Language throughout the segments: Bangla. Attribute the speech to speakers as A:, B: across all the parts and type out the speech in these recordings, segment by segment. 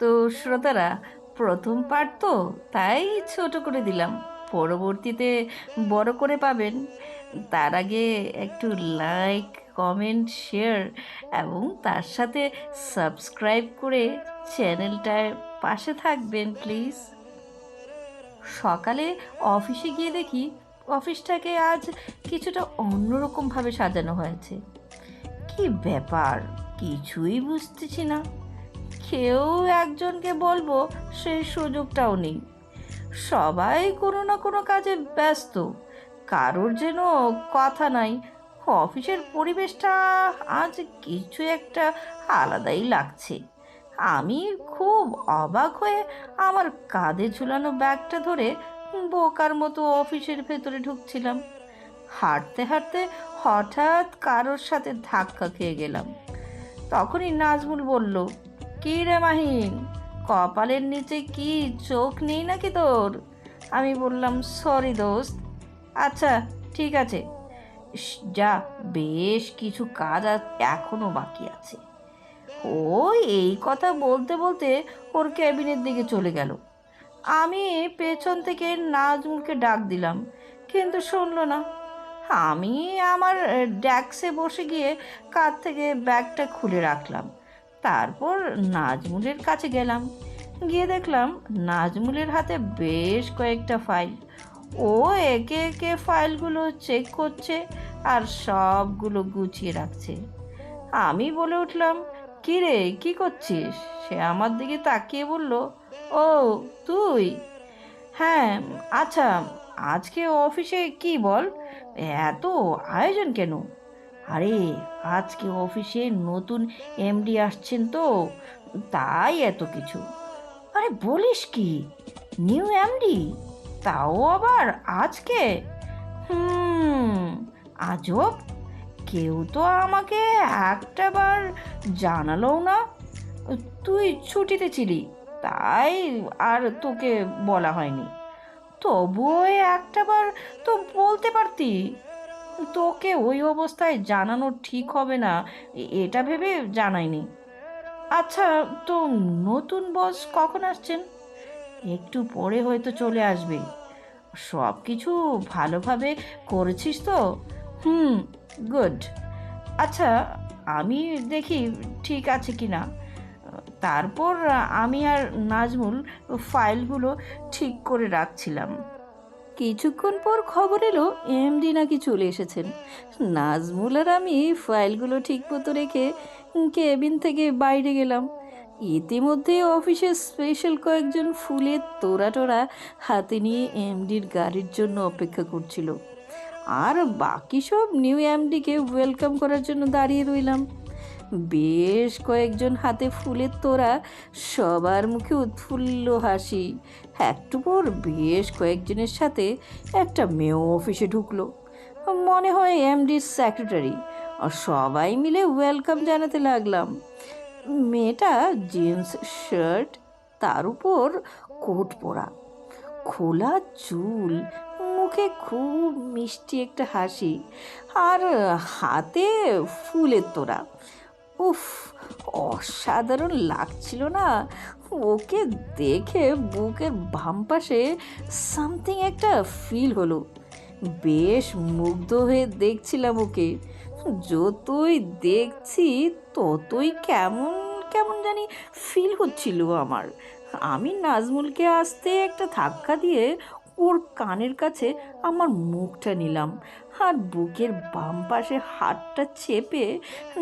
A: তো শ্রোতারা, প্রথম পার্ট তো তাই ছোট করে দিলাম। পরবর্তীতে বড় করে পাবেন। তার আগে একটু লাইক কমেন্ট শেয়ার এবং তার সাথে সাবস্ক্রাইব করে চ্যানেলটার পাশে থাকবেন প্লিজ সকালে অফিসে গিয়ে দেখি অফিসটাকে আজ কিছুটা অন্যরকমভাবে সাজানো হয়েছে। কি ব্যাপার? কিছুই বুঝতেছি না। কেউ একজনকে বলব সেই সুযোগটাও নেই। সবাই কোনো না কোনো কাজে ব্যস্ত। কারোর যেন কথা নাই। অফিসের পরিবেশটা আজ কিছু একটা আলাদাই লাগছে। আমি খুব অবাক হয়ে আমার কাঁধে ঝুলানো ব্যাগটা ধরে বোকার মতো অফিসের ভেতরে ঢুকছিলাম। হাঁটতে হাঁটতে হঠাৎ কারোর সাথে ধাক্কা খেয়ে গেলাম। তখনই নাজমুল বলল কী রে মাহিন? কপালের নিচে কি চোখ নেই নাকি তোর? আমি বললাম, সরি দোস্ত। আচ্ছা ঠিক আছে। যা, বেশ কিছু কাজ এখনও বাকি আছে। ও এই কথা বলতে বলতে ওর ক্যাবিনের দিকে চলে গেল। আমি পেছন থেকে নাজমুলকে ডাক দিলাম, কিন্তু শুনলো না। আমি আমার ড্যাক্সে বসে গিয়ে কার থেকে ব্যাগটা খুলে রাখলাম। তারপর নাজমুলের কাছে গেলাম। গিয়ে দেখলাম নাজমুলের হাতে বেশ কয়েকটা ফাইল ও একে একে ফাইলগুলো চেক করছে আর সবগুলো গুছিয়ে রাখছে। আমি বলে উঠলাম, কী রে, কী করছিস? সে আমার দিকে তাকিয়ে বলল, ও, তুই? হ্যাঁ আচ্ছা আজকে অফিসে কি বল? এত আয়োজন কেন? আরে, আজকে অফিসে নতুন এমডি আসছেন তো, তাই এত কিছু। আরে বলিস কি? New MD? তাও আবার আজকে? হুম, আজব। কেউ তো আমাকে একটা বার জানালো না। তুই ছুটিতে ছিলি, তাই আর তোকে বলা হয়নি। তবুও একটা বার তো বলতে পারতি। তোকে ওই অবস্থায় জানানো ঠিক হবে না এটা ভেবে জানাইনি। আচ্ছা তো নতুন বস কখন আসছেন? একটু পরে হয়তো চলে আসবে। সব কিছু ভালোভাবে করেছিস তো? হুম, গুড। আচ্ছা আমি দেখি ঠিক আছে কি না। তারপর আমি আর নাজমুল ফাইলগুলো ঠিক করে রাখছিলাম। কিছুক্ষণ পর খবর এলো, এমডি নাকি চলে এসেছেন। নাজমুল আর আমি ফাইলগুলো ঠিক মতো রেখে কেবিন থেকে বাইরে গেলাম। ইতিমধ্যে অফিসের স্পেশাল কয়েকজন ফুলের তোড়া টোড়া হাতে নিয়ে এমডির গাড়ির জন্য অপেক্ষা করছিল। আর বাকি সব নিউ এমডিকে ওয়েলকাম করার জন্য দাঁড়িয়ে রইলাম। বেশ কয়েকজন হাতে ফুলের তোড়া সবার মুখে উৎফুল্ল হাসি। একটু পর বেশ কয়েকজনের সাথে একটা মেয়েও অফিসে ঢুকলো। মনে হয় এমডির সেক্রেটারি। আর সবাই মিলে ওয়েলকাম জানাতে লাগলাম। মেয়েটা জিন্স, শার্ট, তার উপর কোট পরা। খোলা চুল, মুখে খুব মিষ্টি একটা হাসি। আর হাতে ফুলের তোড়া। উফ, অসাধারণ লাগছিল না? ওকে দেখে বুকের বাম পাশে সামথিং একটা ফিল হলো। বেশ মুগ্ধ হয়ে দেখছিলাম ওকে। যতই দেখছি, ততই কেমন কেমন জানি ফিল হচ্ছিল আমার। আমি নাজমুলকে আসতে একটা ধাক্কা দিয়ে ওর কানের কাছে আমার মুখটা নিলাম আর বুকের বাম পাশে হাতটা চেপে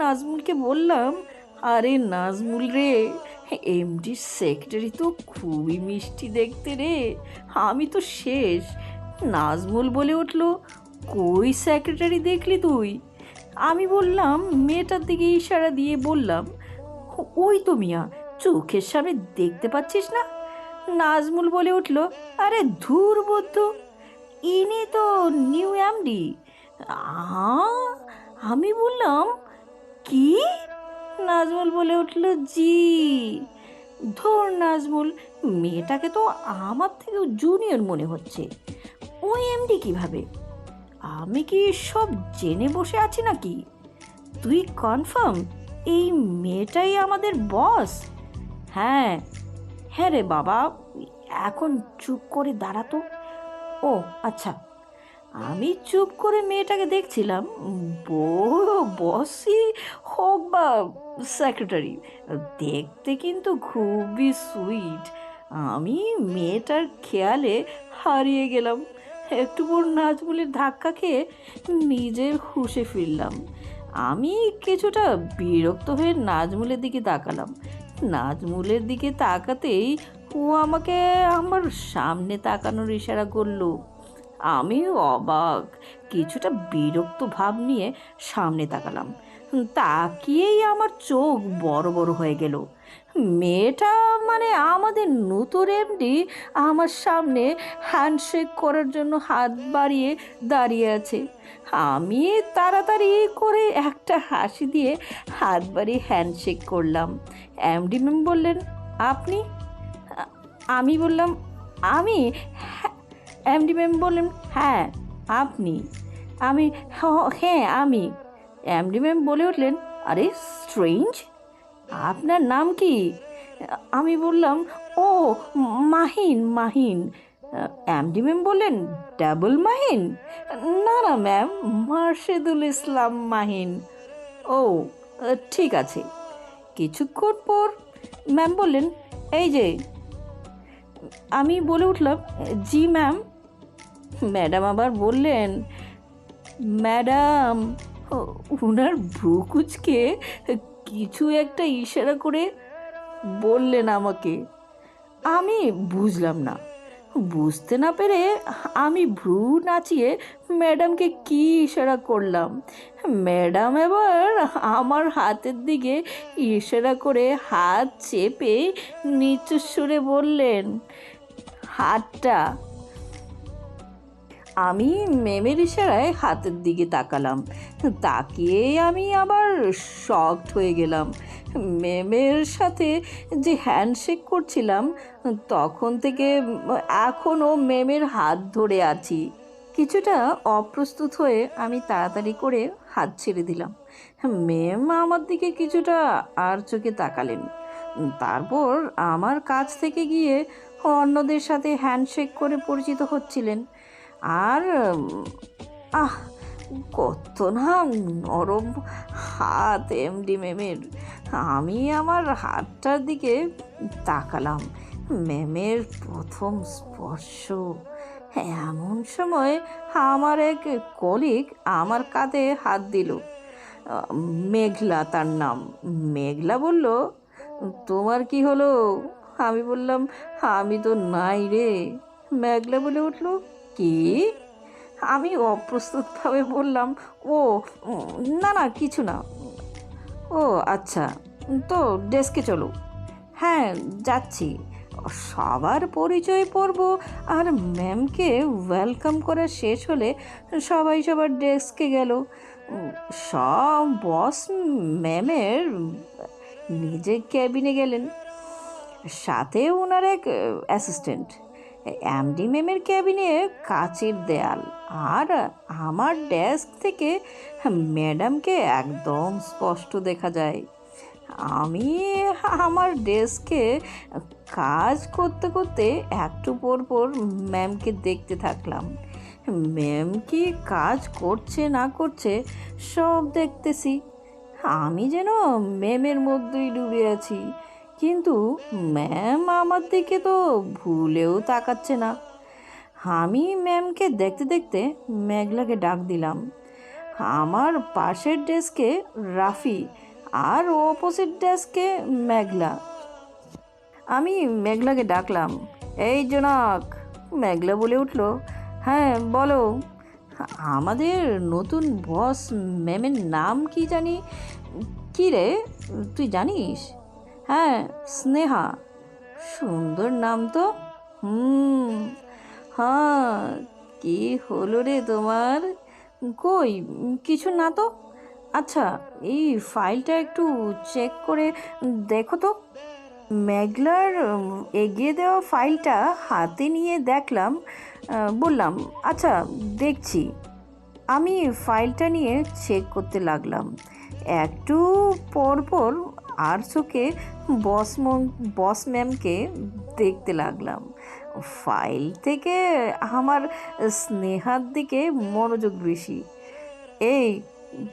A: নাজমুলকে বললাম, আরে নাজমুল রে, এমডি সেক্রেটারি তো খুবই মিষ্টি দেখতে রে, আমি তো শেষ। নাজমুল বলে উঠল, কই সেক্রেটারি দেখলি তুই? আমি বললাম, মেয়েটার দিকে ইশারা দিয়ে বললাম, ওই তো মিয়া, চোখের সামনে দেখতে পাচ্ছিস না? নাজমুল বলে উঠল, আরে ধুর বদ্ধ, ইনি তো নিউ এমডি। আমি বললাম, কি? নাজমুল বলে উঠল, জি। ধর নাজমুল, মেয়েটাকে তো আমার থেকেও জুনিয়র মনে হচ্ছে। ও এমডি কীভাবে? আমি কি সব জেনে বসে আছি নাকি? তুই কনফার্ম, এই মেয়েটাই আমাদের বস? হ্যাঁ হ্যাঁ রে বাবা, এখন চুপ করে দাঁড়াতো ও আচ্ছা। আমি চুপ করে মেয়েটাকে দেখছিলাম। বড় বসই হোক বা সেক্রেটারি দেখতে কিন্তু খুবই সুইট আমি মেয়েটার খেয়ালে হারিয়ে গেলাম। একটু পর নাজমুলের ধাক্কা খেয়ে নিজের হুশে ফিরলাম। আমি কিছুটা বিরক্ত হয়ে নাজমুলের দিকে তাকালাম। নাজমুলের দিকে তাকাতেই ও আমাকে আমার সামনে তাকানোর ইশারা করল। আমি অবাক, কিছুটা বিরক্ত ভাব নিয়ে সামনে তাকালাম। তাকিয়েই আমার চোখ বড় বড় হয়ে গেল। মেয়েটা মানে আমাদের নতুন এমডি আমার সামনে হ্যান্ডশেক করার জন্য হাত বাড়িয়ে দাঁড়িয়ে আছে। আমি তাড়াতাড়ি করে একটা হাসি দিয়ে হাত বাড়িয়ে হ্যান্ডশেক করলাম। এমডি ম্যাম বললেন, আপনি? আমি বললাম, আমি? এমডি ম্যাম বললেন হ্যাঁ আপনি। আমি "হ- হ্যাঁ আমি। এমডি ম্যাম বলে উঠলেন, আরে স্ট্রেঞ্জ আপনার নাম কি? আমি বললাম, ও, মাহিন মাহিন। এমডি ম্যাম বললেন ডাবল মাহিন? না না, ম্যাম, মার্শেদুল ইসলাম মাহিন। ও, ঠিক আছে। কিছুক্ষণ পর ম্যাম বললেন, এই যে, আমি বলে উঠলাম, জি, ম্যাম। ম্যাডাম আবার বললেন, ম্যাডাম ও- উনার ভ্রুকুচকে কিছু একটা ইশারা করে বললেন আমাকে। আমি বুঝলাম না। বুঝতে না পেরে আমি ভ্রু নাচিয়ে ম্যাডামকে কি ইশারা করলাম? ম্যাডাম এবার আমার হাতের দিকে ইশারা করে হাত চেপে নিচু সুরে বললেন, হাতটা আমি মেমের ইশারায় হাতের দিকে তাকালাম। তাকিয়ে আমি আবার শকড হয়ে গেলাম। মেমের সাথে যে হ্যান্ডশেক করছিলাম, তখন থেকে এখনও মেমের হাত ধরে আছি। কিছুটা অপ্রস্তুত হয়ে আমি তাড়াতাড়ি করে হাত ছেড়ে দিলাম। মেম আমার দিকে কিছুটা আর চোখে তাকালেন। তারপর আমার কাছ থেকে গিয়ে অন্যদের সাথে হ্যান্ডশেক করে পরিচিত হচ্ছিলেন। আর আহ, কত না নরম হাত এমডি ম্যামের আমি আমার হাতটার দিকে তাকালাম। ম্যামের প্রথম স্পর্শ। এমন সময় আমার এক কলিগ আমার কাঁধে হাত দিল। মেঘলা তার নাম। মেঘলা বলল, তোমার কি হলো? আমি বললাম, আমি তো নাই রে। মেঘলা বলে উঠল কি? আমি অপ্রস্তুতভাবে বললাম, ও, না না, কিছু না। ও আচ্ছা তো ডেস্কে চলো। হ্যাঁ যাচ্ছি। সবার পরিচয় পর্ব আর ম্যামকে ওয়েলকাম করা শেষ হলে সবাই সবার ডেস্কে গেল। সব বস ম্যামের নিজের ক্যাবিনে গেলেন। সাথে ওনার এক অ্যাসিস্ট্যান্ট। এমডি ম্যামের ক্যাবিনে কাচের দেয়াল আর আমার ডেস্ক থেকে ম্যাডামকে একদম স্পষ্ট দেখা যায়। আমি আমার ডেস্কে কাজ করতে করতে একটু পর পর ম্যামকে দেখতে থাকলাম। ম্যাম কি কাজ করছে না করছে সব দেখতেছি। আমি যেন ম্যামের মধ্যেই ডুবে আছি। কিন্তু ম্যাম আমার দিকে তো ভুলেও তাকাচ্ছে না। আমি ম্যামকে দেখতে দেখতে মেঘলাকে ডাক দিলাম। আমার পাশের ডেস্কে রাফি আর অপোজিট ডেস্কে মেঘলা। আমি মেঘলাকে ডাকলাম, এই জনক! মেঘলা বলে উঠল হ্যাঁ বলো। আমাদের নতুন বস ম্যামের নাম কি জানি? কি রে, তুই জানিস? হ্যাঁ স্নেহা। সুন্দর নাম তো। হুম হ্যাঁ কি হলো রে তোমার? কই কিছু না তো? আচ্ছা এই ফাইলটা একটু চেক করে দেখো তো। উম, এগিয়ে দেওয়া ফাইলটা হাতে নিয়ে দেখলাম বললাম আচ্ছা দেখছি। আমি ফাইলটা নিয়ে চেক করতে লাগলাম। একটু পর পর আর চোখে বস বস ম্যামকে দেখতে লাগলাম। ফাইল থেকে আমার স্নেহার দিকে মনোযোগ বেশি। এই,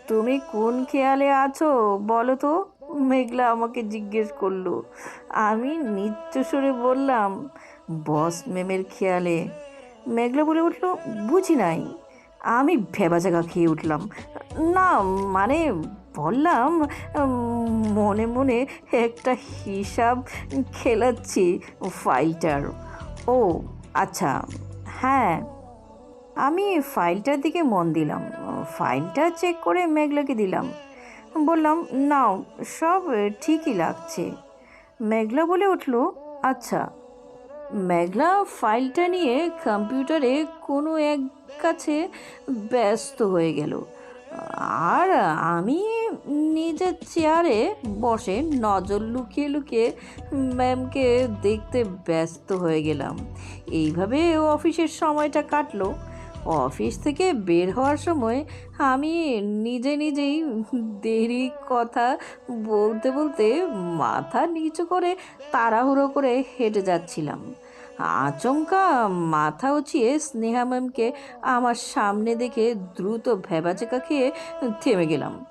A: তুমি কোন খেয়ালে আছো বলো তো? মেঘলা আমাকে জিজ্ঞেস করল। আমি নিত্য বললাম, বস ম্যামের খেয়ালে? মেঘলা বলে উঠল, বুঝি নাই। আমি ভেবাজাগা খেয়ে উঠলাম। না মানে বললাম মনে মনে একটা হিসাব খেলাচ্ছি ফাইলটার। ও আচ্ছা হ্যাঁ আমি ফাইলটার দিকে মন দিলাম, ফাইলটা চেক করে মেঘলাকে দিলাম। বললাম, নাও, সব ঠিকই লাগছে। মেঘলা বলে উঠল আচ্ছা মেঘলা ফাইলটা নিয়ে কম্পিউটারে কোনো এক কাছে ব্যস্ত হয়ে গেল। আর আমি নিজের চেয়ারে বসে নজর লুকিয়ে লুকিয়ে ম্যামকে দেখতে ব্যস্ত হয়ে গেলাম। এইভাবে অফিসের সময়টা কাটলো। অফিস থেকে বের হওয়ার সময় আমি নিজে নিজেই দেরি কথা বলতে বলতে মাথা নিচু করে তাড়াহুড়ো করে হেঁটে যাচ্ছিলাম। আচমকা মাথা উঁচিয়ে স্নেহা ম্যামকে আমার সামনে দেখে দ্রুত ভেবাচেকা খেয়ে থেমে গেলাম।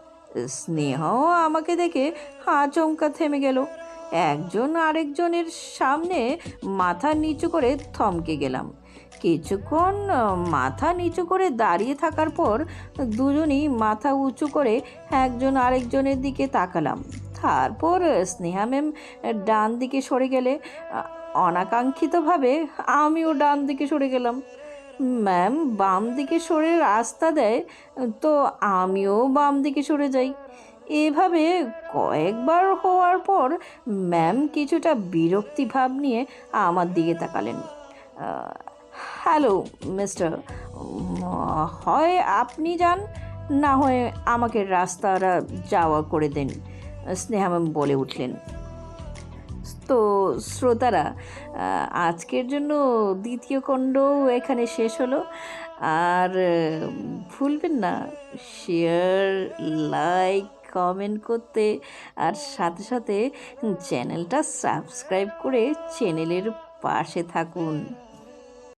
A: স্নেহাও আমাকে দেখে আচমকা থেমে গেল। একজন আরেকজনের সামনে মাথা নিচু করে থমকে গেলাম। কিছুক্ষণ মাথা নিচু করে দাঁড়িয়ে থাকার পর দুজনই মাথা উঁচু করে একজন আরেকজনের দিকে তাকালাম। তারপর স্নেহা ম্যাম ডান দিকে সরে গেলে অনাকাঙ্ক্ষিতভাবে আমিও ডান দিকে সরে গেলাম। ম্যাম, বাম দিকে সরে রাস্তা দেয়, তো আমিও বাম দিকে সরে যাই। এভাবে কয়েকবার হওয়ার পর ম্যাম কিছুটা বিরক্তি ভাব নিয়ে আমার দিকে তাকালেন। হ্যালো, মিস্টার, হয় আপনি যান, না হয় আমাকে রাস্তাটা যাওয়া করে দেন, স্নেহা ম্যাম বলে উঠলেন। তো শ্রোতারা আজকের জন্য দ্বিতীয় খণ্ড এখানে শেষ হলো। আর ভুলবেন না, শেয়ার, লাইক, কমেন্ট করতে আর সাথে সাথে চ্যানেলটা সাবস্ক্রাইব করে চ্যানেলের পাশে থাকুন।